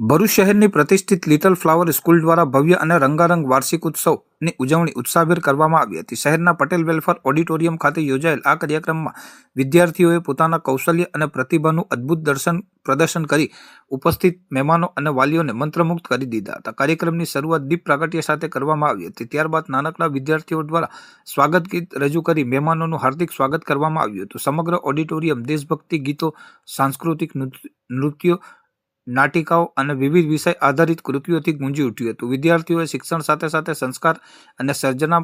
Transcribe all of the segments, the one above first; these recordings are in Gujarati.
ભરૂચ શહેરની પ્રતિષ્ઠિત લિટલ ફ્લાવર સ્કૂલ દ્વારા ભવ્ય અને રંગારંગ વાર્ષિક ઉત્સવની ઉજવણી ઉત્સાહભેર કરવામાં આવી હતી. શહેરના પટેલ વેલફેર ઓડિટોરિયમ ખાતે યોજાયેલ આ કાર્યક્રમમાં વિદ્યાર્થીઓએ પોતાના કૌશલ્ય અને પ્રતિભાનું અદ્ભુત દર્શન પ્રદર્શન કરી ઉપસ્થિત મહેમાનો અને વાલીઓને મંત્રમુગ્ધ કરી દીધા હતા. કાર્યક્રમની શરૂઆત દીપ પ્રાગટ્ય સાથે કરવામાં આવી હતી. ત્યારબાદ નાનકડા વિદ્યાર્થીઓ દ્વારા સ્વાગત ગીત રજૂ કરી મહેમાનોનું હાર્દિક સ્વાગત કરવામાં આવ્યું હતું. સમગ્ર ઓડિટોરિયમ દેશભક્તિ ગીતો, સાંસ્કૃતિક નૃત્યો નાટિકાઓ અને વિવિધ વિષય આધારિત કૃતિઓથી ગુંજી ઉઠ્યું હતું. વિદ્યાર્થીઓએ શિક્ષણ સાથે સાથે સંસ્કાર અને સર્જના,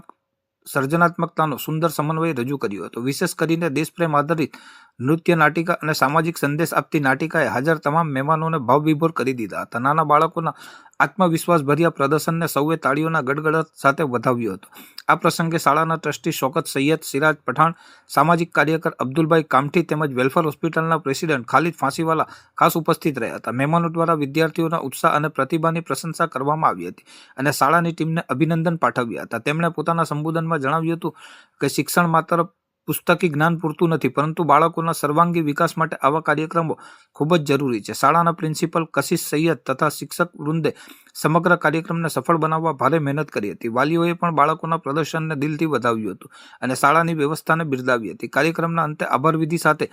સર્જનાત્મકતાનો સુંદર સમન્વય રજૂ કર્યો હતો. વિશેષ કરીને દેશપ્રેમ આધારિત નૃત્ય, નાટિકા અને સામાજિક સંદેશ આપતી નાટિકાએ હાજર તમામ મહેમાનોને ભાવવિભોર કરી દીધા હતા. નાના બાળકોના આત્મવિશ્વાસ ભર્યા પ્રદર્શનને સૌએ તાળીઓના ગડગડાટ સાથે વધાવ્યો હતો. આ પ્રસંગે શાળાના ટ્રસ્ટી શોકત સૈયદ સિરાજ પઠાણ, સામાજિક કાર્યકર અબ્દુલભાઈ કામઠી તેમજ વેલફેર હોસ્પિટલના પ્રેસિડેન્ટ ખાલિદ ફાંસીવાલા ખાસ ઉપસ્થિત રહ્યા હતા. મહેમાનો દ્વારા વિદ્યાર્થીઓના ઉત્સાહ અને પ્રતિભાની પ્રશંસા કરવામાં આવી હતી અને શાળાની ટીમને અભિનંદન પાઠવ્યા હતા. તેમણે પોતાના સંબોધનમાં જણાવ્યું હતું કે શિક્ષણ માત્ર પુસ્તકી જ્ઞાન પૂરતું નથી, પરંતુ બાળકોના સર્વાંગી વિકાસ માટે આવા કાર્યક્રમો ખૂબ જ જરૂરી છે. શાળાના પ્રિન્સિપલ કશિશ સૈયદ તથા શિક્ષક વૃંદે સમગ્ર કાર્યક્રમને સફળ બનાવવા ભારે મહેનત કરી હતી. વાલીઓએ પણ બાળકોના પ્રદર્શનને દિલથી વધાવ્યું હતું અને શાળાની વ્યવસ્થાને બિરદાવી હતી. કાર્યક્રમના અંતે આભારવિધિ સાથે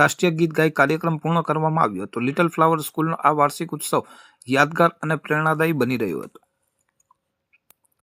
રાષ્ટ્રીય ગીત ગાઈ કાર્યક્રમ પૂર્ણ કરવામાં આવ્યો હતો. લિટલ ફ્લાવર સ્કૂલનો આ વાર્ષિક ઉત્સવ યાદગાર અને પ્રેરણાદાયી બની રહ્યો હતો.